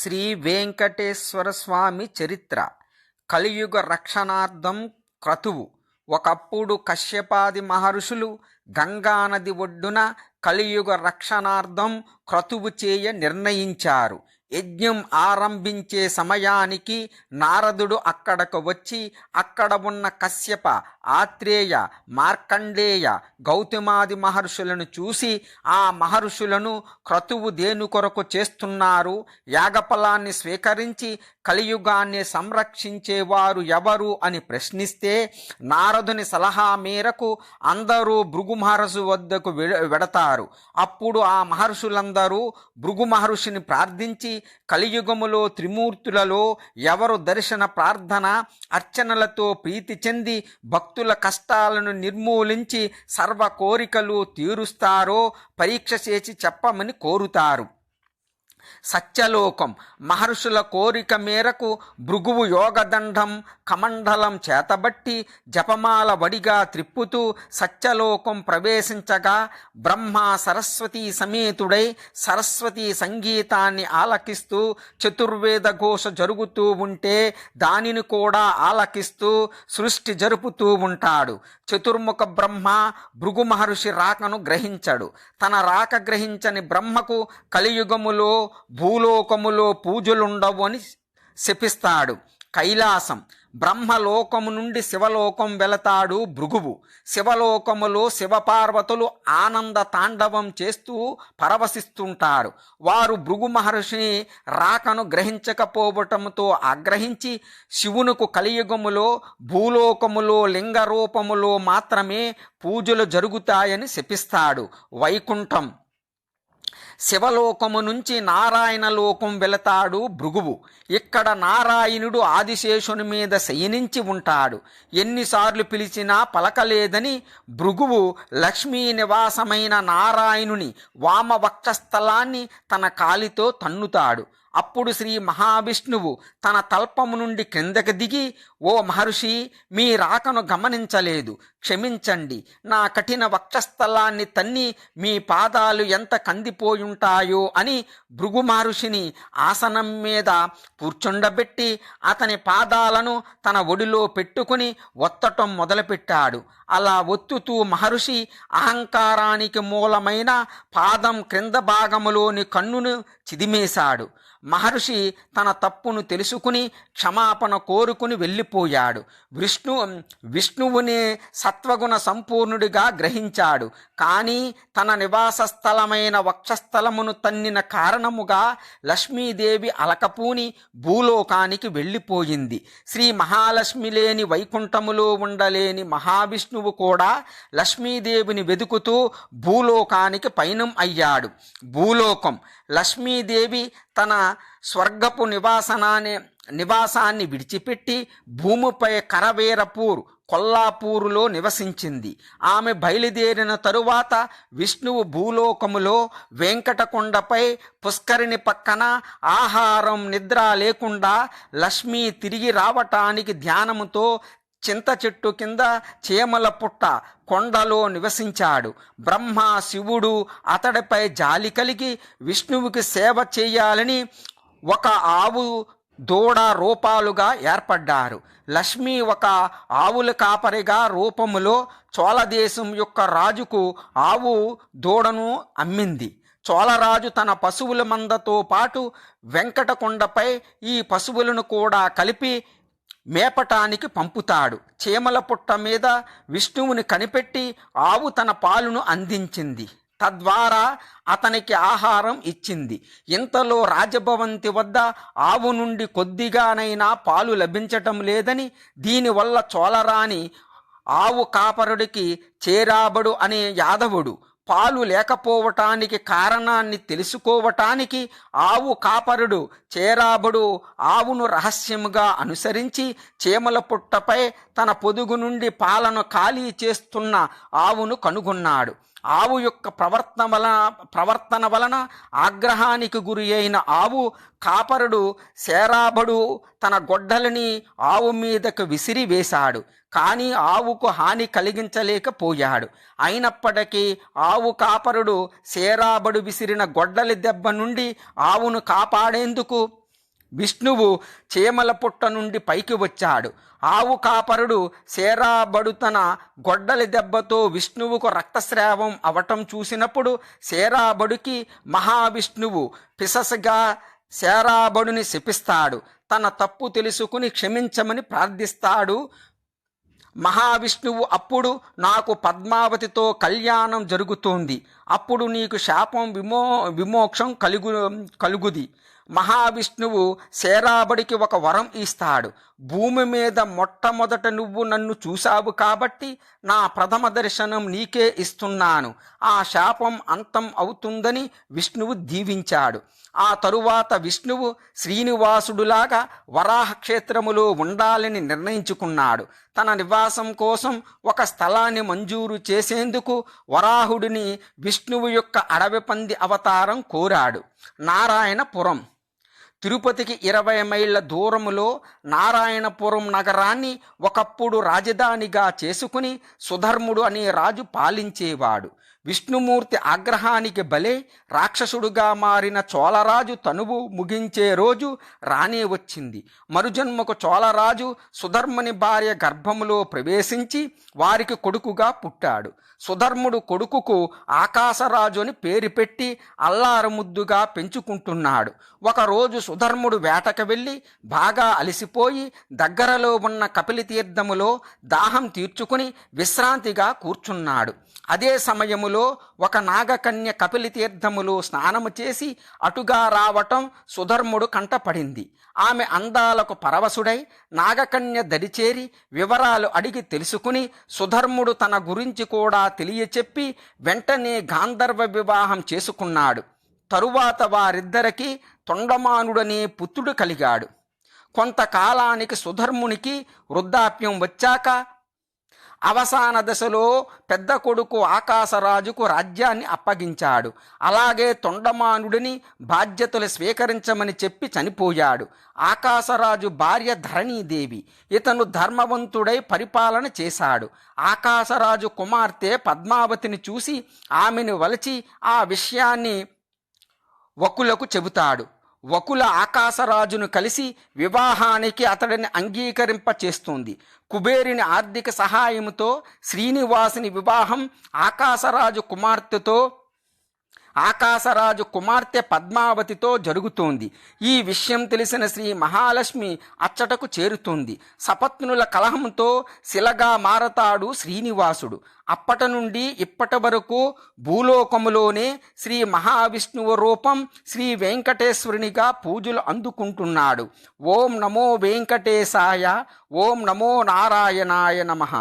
శ్రీ వెంకటేశ్వర స్వామి చరిత్ర. కలియుగ రక్షణార్థం క్రతువు. ఒకప్పుడు కశ్యపాది మహర్షులు గంగానది ఒడ్డున కలియుగ రక్షణార్థం క్రతువు చేయ నిర్ణయించారు. యజ్ఞం ఆరంభించే సమయానికి నారదుడు అక్కడకు వచ్చి అక్కడ ఉన్న కశ్యప ఆత్రేయ మార్కండేయ గౌతమాది మహర్షులను చూసి ఆ మహర్షులను క్రతువు దేని కొరకు చేస్తున్నారు? యాగఫలాన్ని స్వీకరించి కలియుగాన్ని సంరక్షించేవారు ఎవరు అని ప్రశ్నిస్తే నారదుని సలహా మేరకు అందరూ భృగు మహర్షు వద్దకు వె- వెడతారు. అప్పుడు ఆ మహర్షులందరూ భృగు మహర్షిని ప్రార్థించి కలియుగములో త్రిమూర్తులలో ఎవరు దర్శన ప్రార్థన అర్చనలతో ప్రీతి చెంది భక్తుల కష్టాలను నిర్మూలించి సర్వ కోరికలు తీరుస్తారో పరీక్ష చేసి చెప్పమని కోరుతారు. సత్యలోకం. మహర్షుల కోరిక మేరకు భృగువు యోగదండం కమండలం చేతబట్టి జపమాల వడిగా త్రిప్పుతూ సత్యలోకం ప్రవేశించగా బ్రహ్మ సరస్వతి సమేతుడై సరస్వతి సంగీతాన్ని ఆలకిస్తూ చతుర్వేద ఘోష జరుగుతూ ఉంటే దానిని కూడా ఆలకిస్తూ సృష్టి జరుపుతూ ఉంటాడు. చతుర్ముఖ బ్రహ్మ భృగు మహర్షి రాకను గ్రహించడు. తన రాక గ్రహించని బ్రహ్మకు కలియుగములో భూలోకములో పూజలుండవు అని శపిస్తాడు. కైలాసం బ్రహ్మలోకము నుండి శివలోకం వెళతాడు భృగువు. శివలోకములో శివపార్వతులు ఆనంద తాండవం చేస్తూ పరవశిస్తుంటారు. వారు భృగు మహర్షిని రాకను గ్రహించకపోవటంతో ఆగ్రహించి శివునకు కలియుగములో భూలోకములో లింగ రూపములో మాత్రమే పూజలు జరుగుతాయని శపిస్తాడు. వైకుంఠం శివలోకము నుంచి నారాయణ లోకం వెళతాడు భృగువు. ఇక్కడ నారాయణుడు ఆదిశేషుని మీద శయనించి ఉంటాడు. ఎన్నిసార్లు పిలిచినా పలకలేదని భృగువు లక్ష్మీ నివాసమైన నారాయణుని వామవక్షస్థలాన్ని తన కాలితో తన్నుతాడు. అప్పుడు శ్రీ మహావిష్ణువు తన తల్పము నుండి క్రిందకి దిగి ఓ మహర్షి మీ రాకను గమనించలేదు. క్షమించండి. నా కఠిన వక్షస్థలాన్ని తన్ని మీ పాదాలు ఎంత కందిపోయుంటాయో అని భృగు మహర్షిని ఆసనం మీద కూర్చుండబెట్టి అతని పాదాలను తన ఒడిలో పెట్టుకుని ఒత్తటం మొదలుపెట్టాడు. అలా ఒత్తుతూ మహర్షి అహంకారానికి మూలమైన పాదం క్రింద భాగములోని కన్నును చిదిమేశాడు. మహర్షి తన తప్పును తెలుసుకుని క్షమాపణ కోరుకుని వెళ్ళిపోయాడు. విష్ణు విష్ణువుని సత్వగుణ సంపూర్ణుడిగా గ్రహించాడు. కానీ తన నివాస స్థలమైన వక్షస్థలమును తన్నిన కారణముగా లక్ష్మీదేవి అలకపూని భూలోకానికి వెళ్ళిపోయింది. శ్రీ మహాలక్ష్మి లేని వైకుంఠములో ఉండలేని మహావిష్ణువు కూడా లక్ష్మీదేవిని వెతుకుతూ భూలోకానికి పయనం అయ్యాడు. భూలోకం లక్ష్మీదేవి తన స్వర్గపు నివాసనాన్ని నివాసాన్ని విడిచిపెట్టి భూమిపై కరవేరపూర్ కొల్లాపూరులో నివసించింది. ఆమె బయలుదేరిన తరువాత విష్ణువు భూలోకములో వెంకటకొండపై పుష్కరిణి పక్కన ఆహారం నిద్ర లేకుండా లక్ష్మి తిరిగి రావటానికి ధ్యానముతో చింత చెట్టు కింద చీమల పుట్ట కొండలో నివసించాడు. బ్రహ్మ శివుడు అతడిపై జాలి కలిగి విష్ణువుకి సేవ చేయాలని ఒక ఆవు దూడ రూపాలుగా ఏర్పడ్డారు. లక్ష్మి ఒక ఆవుల కాపరిగా రూపములో చోళదేశం యొక్క రాజుకు ఆవు దూడను అమ్మింది. చోళరాజు తన పశువుల మందతో పాటు వెంకటకొండపై ఈ పశువులను కూడా కలిపి మేపటానికి పంపుతాడు. చీమల పుట్ట మీద విష్ణువుని కనిపెట్టి ఆవు తన పాలును అందించింది. తద్వారా అతనికి ఆహారం ఇచ్చింది. ఇంతలో రాజభవంతి వద్ద ఆవు నుండి కొద్దిగానైనా పాలు లభించటం లేదని దీనివల్ల చోళరాణి ఆవు కాపరుడికి చేరాబడు అనే యాదవుడు పాలు లేకపోవటానికి కారణాన్ని తెలుసుకోవటానికి ఆవు కాపరుడు చేరాబడు ఆవును రహస్యముగా అనుసరించి చీమల పుట్టపై తన పొదుగు నుండి పాలను ఖాళీ చేస్తున్న ఆవును కనుగొన్నాడు. ఆవు యొక్క ప్రవర్తన వలన ప్రవర్తన వలన ఆగ్రహానికి గురి అయిన ఆవు కాపరుడు శేరాబడు తన గొడ్డలిని ఆవు మీదకు విసిరి వేశాడు. కానీ ఆవుకు హాని కలిగించలేకపోయాడు. అయినప్పటికీ ఆవు కాపరుడు శేరాబడు విసిరిన గొడ్డలి దెబ్బ నుండి ఆవును కాపాడేందుకు విష్ణువు చీమల పుట్ట నుండి పైకి వచ్చాడు. ఆవు కాపరుడు సేరాబడుతన గొడ్డలి దెబ్బతో విష్ణువుకు రక్తస్రావం అవటం చూసినప్పుడు సేరాబడుకి మహావిష్ణువు పిససగా సేరాబడుని శపిస్తాడు. తన తప్పు తెలుసుకుని క్షమించమని ప్రార్థిస్తాడు. మహావిష్ణువు అప్పుడు నాకు పద్మావతితో కళ్యాణం జరుగుతోంది. అప్పుడు నీకు శాపం విమో విమోక్షం కలుగు కలుగుది. మహావిష్ణువు శేరాబడికి ఒక వరం ఇస్తాడు. భూమి మీద మొట్టమొదట నువ్వు నన్ను చూశావు కాబట్టి నా ప్రథమ దర్శనం నీకే ఇస్తున్నాను. ఆ శాపం అంతం అవుతుందని విష్ణువు దీవించాడు. ఆ తరువాత విష్ణువు శ్రీనివాసుడులాగా వరాహ క్షేత్రములో ఉండాలని నిర్ణయించుకున్నాడు. తన నివాసం కోసం ఒక స్థలాన్ని మంజూరు చేసేందుకు వరాహుడిని విష్ణువు యొక్క అడవి పంది అవతారం కోరాడు. నారాయణపురం తిరుపతికి ఇరవై మైళ్ళ దూరములో నారాయణపురం నగరాన్ని ఒకప్పుడు రాజధానిగా చేసుకుని సుధర్ముడు అనే రాజు పాలించేవాడు. విష్ణుమూర్తి ఆగ్రహానికి బలే రాక్షసుడుగా మారిన చోళరాజు తనువు ముగించే రోజు రానే వచ్చింది. మరుజన్మకు చోళరాజు సుధర్ముని భార్య గర్భములో ప్రవేశించి వారికి కొడుకుగా పుట్టాడు. సుధర్ముడు కొడుకుకు ఆకాశరాజు అని పేరు పెట్టి అల్లారముద్దుగా పెంచుకుంటున్నాడు. ఒకరోజు సుధర్ముడు వేటకు వెళ్ళి బాగా అలసిపోయి దగ్గరలో ఉన్న కపిలితీర్థములో దాహం తీర్చుకుని విశ్రాంతిగా కూర్చున్నాడు. అదే సమయములో ఒక నాగకన్య కపిలి తీర్థములు స్నానము చేసి అటుగా రావటం సుధర్ముడు కంటపడింది. ఆమె అందాలకు పరవశుడై నాగకన్య దరిచేరి వివరాలు అడిగి తెలుసుకుని సుధర్ముడు తన గురించి కూడా తెలియచెప్పి వెంటనే గాంధర్వ వివాహం చేసుకున్నాడు. తరువాత వారిద్దరికి తొండమానుడనే పుత్రుడు కలిగాడు. కొంతకాలానికి సుధర్మునికి వృద్ధాప్యం వచ్చాక అవసాన దశలో పెద్ద కొడుకు ఆకాశరాజుకు రాజ్యాన్ని అప్పగించాడు. అలాగే తొండమానుడిని బాధ్యతలు స్వీకరించమని చెప్పి చనిపోయాడు. ఆకాశరాజు భార్య ధరణీదేవి. ఇతను ధర్మవంతుడై పరిపాలన చేశాడు. ఆకాశరాజు కుమార్తె పద్మావతిని చూసి ఆమెను వలచి ఆ విషయాన్ని వకులకు చెబుతాడు. వకుల ఆకాశరాజును కలిసి వివాహానికి అతడిని అంగీకరింప చేస్తుంది కుబేరుని ఆర్థిక సహాయంతో శ్రీనివాసుని వివాహం ఆకాశరాజు కుమార్తెతో ఆకాశరాజు కుమార్తె పద్మావతితో జరుగుతోంది. ఈ విషయం తెలిసిన శ్రీ మహాలక్ష్మి అచ్చటకు చేరుతుంది. సపత్నుల కలహంతో శిలగా మారతాడు శ్రీనివాసుడు. అప్పటి నుండి ఇప్పటి వరకు భూలోకములోనే శ్రీ మహావిష్ణువు రూపం శ్రీ వెంకటేశ్వరునిగా పూజలు అందుకుంటున్నాడు. ఓం నమో వెంకటేశాయ ఓం నమో నారాయణాయ నమః.